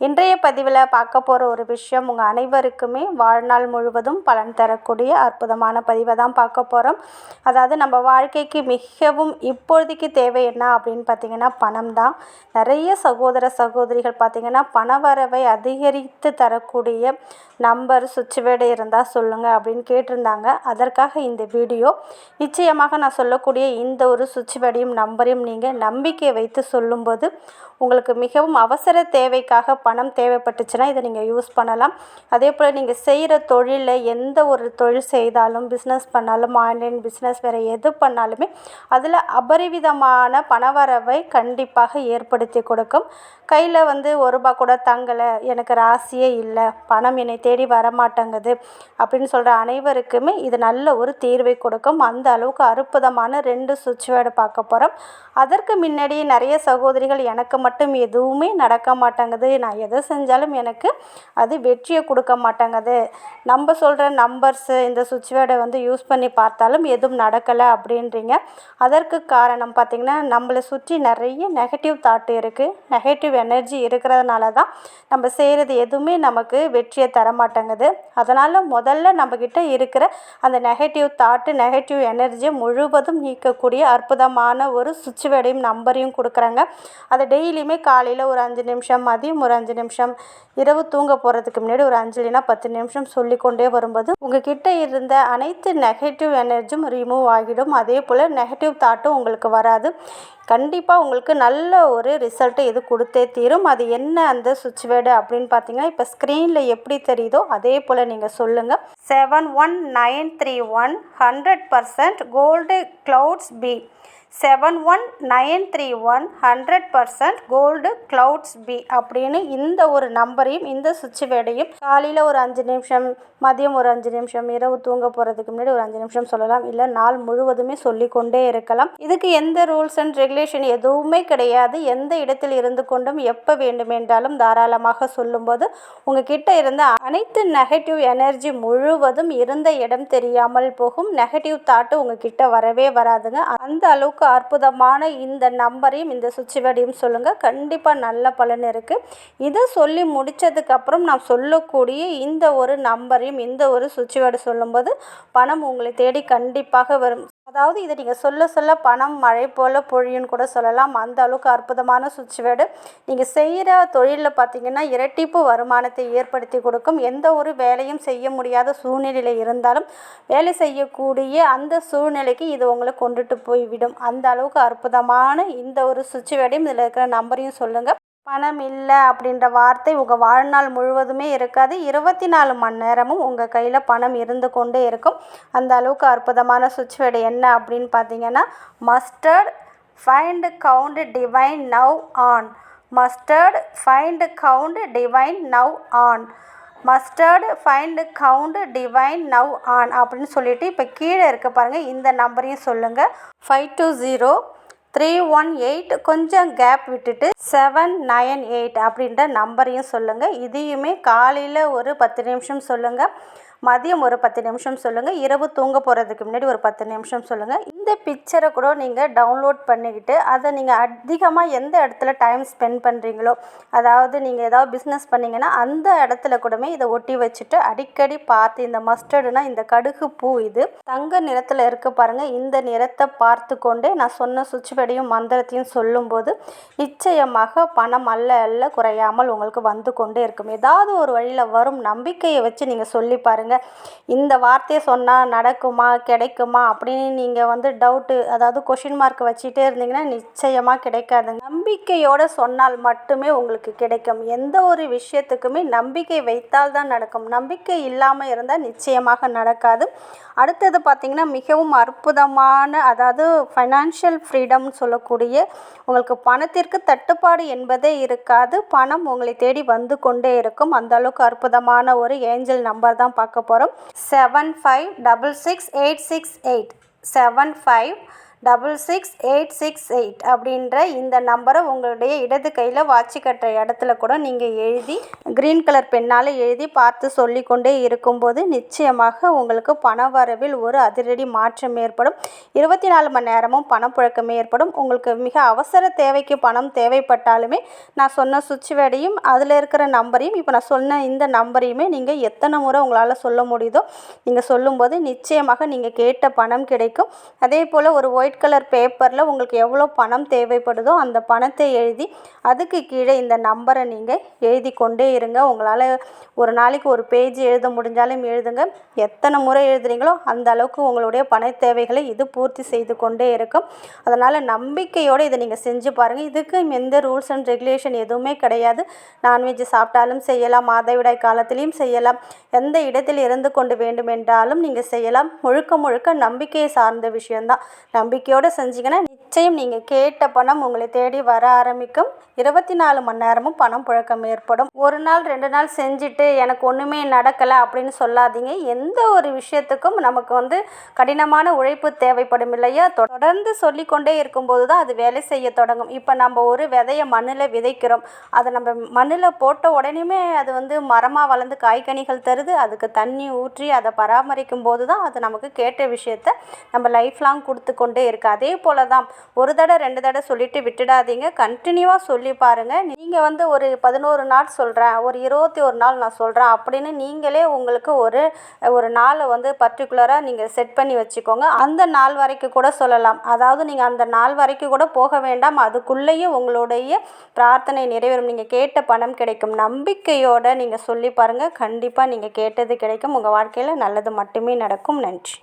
இன்றைய பதிவில் பார்க்க போகிற ஒரு விஷயம் உங்கள் அனைவருக்குமே வாழ்நாள் முழுவதும் பலன் தரக்கூடிய அற்புதமான பதிவை தான் பார்க்க போகிறோம் அதாவது நம்ம வாழ்க்கைக்கு மிகவும் இப்போதைக்கு தேவை என்ன அப்படின்னு பார்த்தீங்கன்னா பணம் தான். நிறைய சகோதர சகோதரிகள் பார்த்திங்கன்னா பணவரவை அதிகரித்து தரக்கூடிய நம்பர் சுவிட்ச் வேர்டு இருந்தால் சொல்லுங்கள் அப்படின்னு கேட்டிருந்தாங்க. அதற்காக இந்த வீடியோ. நிச்சயமாக நான் சொல்லக்கூடிய இந்த ஒரு சுவிட்ச் வேர்டையும் நம்பரையும் நீங்கள் நம்பிக்கை வைத்து சொல்லும்போது உங்களுக்கு மிகவும் அவசர தேவைக்காக பணம் தேவைப்பட்டுச்சுன்னா இதை நீங்கள் யூஸ் பண்ணலாம். அதே போல் நீங்கள் செய்கிற தொழிலில் எந்த ஒரு தொழில் செய்தாலும் பிஸ்னஸ் பண்ணாலும் ஆன்லைன் பிஸ்னஸ் வேறு எது பண்ணாலுமே அதில் அபரிவிதமான பணவரவை கண்டிப்பாக ஏற்படுத்தி கொடுக்கும். கையில் வந்து ஒரு ரூபா கூட தங்கலை எனக்கு ராசியே இல்லை பணம் என்னை தேடி வரமாட்டேங்குது அப்படின்னு சொல்கிற அனைவருக்குமே இது நல்ல ஒரு தீர்வை கொடுக்கும். அந்த அளவுக்கு அற்புதமான ரெண்டு சுவிட்ச் பார்க்க போகிறோம் அதற்கு முன்னாடி நிறைய சகோதரிகள் எனக்கு மட்டும் எதுவுமே நடக்க மாட்டேங்குது. நான் எதை செஞ்சாலும் எனக்கு அது வெற்றியை கொடுக்க மாட்டேங்குது. நம்ம சொல்கிற நம்பர்ஸு இந்த சுவிட்ச் வேர்டை வந்து யூஸ் பண்ணி பார்த்தாலும் எதுவும் நடக்கலை அப்படின்றீங்க. அதற்கு காரணம் பார்த்திங்கன்னா நம்மளை சுற்றி நிறைய நெகட்டிவ் தாட் இருக்குது நெகட்டிவ் எனர்ஜி இருக்கிறதுனால தான் நம்ம செய்கிறது எதுவுமே நமக்கு வெற்றியை தர மாட்டேங்குது. அதனால் முதல்ல நம்மக்கிட்ட இருக்கிற அந்த நெகட்டிவ் தாட்டு நெகட்டிவ் எனர்ஜியை முழுவதும் நீக்கக்கூடிய அற்புதமான ஒரு சுவிட்ச் வேர்டையும் நம்பரையும் கொடுக்குறாங்க. அதை டெய்லியுமே காலையில் ஒரு அஞ்சு நிமிஷம் மதியம் ஒரு அஞ்சு நிமிஷம் இரவு தூங்க போகிறதுக்கு முன்னாடி ஒரு அஞ்சு இல்லைனா பத்து நிமிஷம் சொல்லிக்கொண்டே வரும்போது உங்ககிட்ட இருந்த அனைத்து நெகட்டிவ் எனர்ஜியும் ரிமூவ் ஆகிடும். அதே போல் நெகட்டிவ் தாட்டும் உங்களுக்கு வராது. கண்டிப்பாக உங்களுக்கு நல்ல ஒரு ரிசல்ட்டு இது கொடுத்தே தீரும். அது என்ன அந்த சுவிட்ச் வேர்டு அப்படின்னு பார்த்தீங்கன்னா இப்போ ஸ்க்ரீனில் எப்படி தெரியுதோ அதே போல் நீங்கள் சொல்லுங்கள் seven one nine three one hundred percent gold clouds B seven one nine three one hundred percent gold clouds B அப்படின்னு இந்த ஒரு நம்பரையும் இந்த சுவிட்ச் காலையில் ஒரு அஞ்சு நிமிஷம் மதியம் ஒரு அஞ்சு நிமிஷம் இரவு தூங்க போகிறதுக்கு முன்னாடி ஒரு அஞ்சு நிமிஷம் சொல்லலாம். இல்லை நாள் முழுவதுமே சொல்லிக்கொண்டே இருக்கலாம். இதுக்கு எந்த ரூல்ஸ் அண்ட் ரெகுலேஷன் எதுவுமே கிடையாது. எந்த இடத்தில் இருந்து கொண்டும் எப்போ வேண்டுமென்றாலும் தாராளமாக சொல்லும்போது உங்ககிட்ட இருந்த அனைத்து நெகட்டிவ் எனர்ஜி முழுவதும் இருந்த இடம் தெரியாமல் போகும். நெகட்டிவ் தாட்டு உங்ககிட்ட வரவே வராதுங்க. அந்த அளவுக்கு அற்புதமான இந்த நம்பரையும் இந்த சுவிட்ச் சொல்லுங்கள் கண்டிப்பாக நல்ல பலன் இருக்குது இதை சொல்லி முடித்ததுக்கப்புறம் நான் சொல்லக்கூடிய இந்த ஒரு நம்பரையும் இந்த ஒரு சுவிட்ச் சொல்லும்போது பணம் உங்களை தேடி கண்டிப்பாக வரும். அதாவது இதை நீங்கள் சொல்ல சொல்ல பணம் மழை போல் பொழியுன்னு கூட சொல்லலாம். அந்த அளவுக்கு அற்புதமான சுவிட்ச் வேர்டு நீங்கள் செய்கிற தொழிலில் பார்த்தீங்கன்னா இரட்டிப்பு வருமானத்தை ஏற்படுத்தி கொடுக்கும். எந்த ஒரு வேலையும் செய்ய முடியாத சூழ்நிலையில் இருந்தாலும் வேலை செய்யக்கூடிய அந்த சூழ்நிலைக்கு இது உங்களை கொண்டுட்டு போய்விடும். அந்த அளவுக்கு அற்புதமான இந்த ஒரு சுவிட்ச் வேர்டையும் இதில் இருக்கிற நம்பரையும் சொல்லுங்கள் பணம் இல்லை அப்படின்ற வார்த்தை உங்கள் வாழ்நாள் முழுவதுமே இருக்காது. இருபத்தி நாலு மணி நேரமும் உங்கள் கையில் பணம் இருந்து கொண்டே இருக்கும். அந்த அளவுக்கு அற்புதமான சுவிட்ச் வேர்டு என்ன அப்படின்னு பார்த்தீங்கன்னா mustard find count divine now on mustard find count divine now on mustard find count divine now on அப்படின்னு சொல்லிட்டு இப்போ கீழே இருக்க பாருங்கள் இந்த நம்பரையும் சொல்லுங்கள் five two zero three one eight கொஞ்சம் கேப் விட்டுட்டு செவன் நயன் எயிட் அப்படின்ற நம்பரையும் சொல்லுங்கள் இதையுமே காலையில் ஒரு பத்து நிமிஷம் சொல்லுங்கள் மதியம் ஒரு பத்து நிமிஷம் சொல்லுங்கள் இரவு தூங்க போகிறதுக்கு முன்னாடி ஒரு பத்து நிமிஷம் சொல்லுங்கள் இந்த பிக்சரை கூட நீங்கள் டவுன்லோட் பண்ணிக்கிட்டு அதை நீங்கள் அதிகமாக எந்த இடத்துல டைம் ஸ்பெண்ட் பண்ணுறீங்களோ அதாவது நீங்கள் ஏதாவது பிஸ்னஸ் பண்ணிங்கன்னா அந்த இடத்துல கூடமே இதை ஒட்டி வச்சுட்டு அடிக்கடி பார்த்து இந்த மஸ்டர்டுனா இந்த கடுகு பூ இது தங்க நிறத்தில் இருக்க பாருங்கள் இந்த நிறத்தை பார்த்து கொண்டே நான் சொன்ன சுவிட்ச் மந்திரத்தையும் சொல்லும்போது நிச்சயமாக பணம் அல்ல அல்ல குறையாமல் உங்களுக்கு வந்து கொண்டே இருக்கும். ஏதாவது ஒரு வழியில் வரும் நம்பிக்கையை வச்சு நீங்கள் சொல்லி பாருங்கள் இந்த வார்த்தையை சொன்னால் நடக்குமா கிடைக்குமா அப்படின்னு நீங்கள் வந்து டவுட்டு அதாவது கொஷின் மார்க் வச்சுட்டே இருந்தீங்கன்னா நிச்சயமாக கிடைக்காது நம்பிக்கையோடு சொன்னால் மட்டுமே உங்களுக்கு கிடைக்கும். எந்த ஒரு விஷயத்துக்குமே நம்பிக்கை வைத்தால் தான் நடக்கும். நம்பிக்கை இல்லாமல் இருந்தால் நிச்சயமாக நடக்காது. அடுத்தது பார்த்திங்கன்னா மிகவும் அற்புதமான அதாவது ஃபைனான்ஷியல் ஃப்ரீடம்னு சொல்லக்கூடிய உங்களுக்கு பணத்திற்கு தட்டுப்பாடு என்பதே இருக்காது. பணம் உங்களை தேடி வந்து கொண்டே இருக்கும். அந்தளவுக்கு அற்புதமான ஒரு ஏஞ்சல் நம்பர் தான் பார்க்க போகிறோம் seven five double six eight six eight seven five double six eight six eight அப்படின்ற இந்த நம்பரை உங்களுடைய இடது கையில் வாட்சி கட்டுற இடத்துல கூட நீங்கள் எழுதி க்ரீன் கலர் பெண்ணால் எழுதி பார்த்து சொல்லிக்கொண்டே இருக்கும்போது நிச்சயமாக உங்களுக்கு பண வரவில் ஒரு அதிரடி மாற்றம் ஏற்படும். இருபத்தி நாலு மணி நேரமும் பணப்புழக்கம் ஏற்படும். உங்களுக்கு மிக அவசர தேவைக்கு பணம் தேவைப்பட்டாலுமே நான் சொன்ன சுவிட்ச் வேர்டையும் அதில் இருக்கிற நம்பரையும் இப்போ நான் சொன்ன இந்த நம்பரையுமே நீங்கள் எத்தனை முறை உங்களால் சொல்ல முடியுதோ நீங்கள் சொல்லும்போது நிச்சயமாக நீங்கள் கேட்ட பணம் கிடைக்கும். அதே போல் ஒரு ஒயிட் கலர் பேப்பரில் உங்களுக்கு எவ்வளோ பணம் தேவைப்படுதோ அந்த பணத்தை எழுதி அதுக்கு கீழே இந்த நம்பரை நீங்கள் எழுதி கொண்டே இருங்க. உங்களால் ஒரு நாளைக்கு ஒரு பேஜ் எழுத முடிஞ்சாலும் எழுதுங்க. எத்தனை முறை எழுதுறீங்களோ அந்த அளவுக்கு உங்களுடைய பண தேவைகளை இது பூர்த்தி செய்து கொண்டே இருக்கும். அதனால் நம்பிக்கையோடு இதை நீங்கள் செஞ்சு பாருங்கள் இதுக்கு எந்த ரூல்ஸ் அண்ட் ரெகுலேஷன் எதுவுமே கிடையாது. நான்வெஜ் சாப்பிட்டாலும் செய்யலாம். மாதவிடாய் காலத்திலையும் செய்யலாம். எந்த இடத்தில் இருந்து கொண்டு வேண்டுமென்றாலும் நீங்கள் செய்யலாம். முழுக்க முழுக்க நம்பிக்கையை சார்ந்த விஷயந்தான் நம்பிக்கையோடு செஞ்சீங்கன்னா நிச்சயம் நீங்கள் கேட்ட பணம் உங்களை தேடி வர ஆரம்பிக்கும். இருபத்தி நாலு மணி நேரமும் பணம் புழக்கம் ஏற்படும். ஒரு நாள் ரெண்டு நாள் செஞ்சுட்டு எனக்கு ஒன்றுமே நடக்கலை அப்படின்னு சொல்லாதீங்க. எந்த ஒரு விஷயத்துக்கும் நமக்கு வந்து கடினமான உழைப்பு தேவைப்படும் இல்லையா? தொடர்ந்து சொல்லிக்கொண்டே இருக்கும்போது தான் அது வேலை செய்ய தொடங்கும். இப்போ நம்ம ஒரு விதையை மண்ணில் விதைக்கிறோம். அதை நம்ம மண்ணில் போட்ட உடனேமே அது வந்து மரமாக வளர்ந்து காய்கனிகள் தருது. அதுக்கு தண்ணி ஊற்றி அதை பராமரிக்கும் போது தான் அது நமக்கு கேட்ட விஷயத்த நம்ம லைஃப் லாங் கொடுத்து கொண்டே இருக்குது அதே போல் தான் ஒரு தடவை ரெண்டு தடவை சொல்லிவிட்டு விட்டுடாதீங்க. கண்டினியூவாக சொல்லி பாருங்கள் நீங்கள் வந்து ஒரு பதினோரு நாள் சொல்கிறேன் ஒரு இருபத்தி ஒரு நாள் நான் சொல்கிறேன் அப்படின்னு நீங்களே உங்களுக்கு ஒரு ஒரு நாளை வந்து பர்டிகுலராக நீங்கள் செட் பண்ணி வச்சுக்கோங்க. அந்த நாள் வரைக்கும் கூட சொல்லலாம். அதாவது நீங்கள் அந்த நாள் வரைக்கும் கூட போக வேண்டாம். அதுக்குள்ளேயே உங்களுடைய பிரார்த்தனை நிறைவேறும். நீங்கள் கேட்ட பணம் கிடைக்கும். நம்பிக்கையோடு நீங்கள் சொல்லி பாருங்கள் கண்டிப்பாக நீங்கள் கேட்டது கிடைக்கும். உங்கள் வாழ்க்கையில் நல்லது மட்டுமே நடக்கும். நன்றி.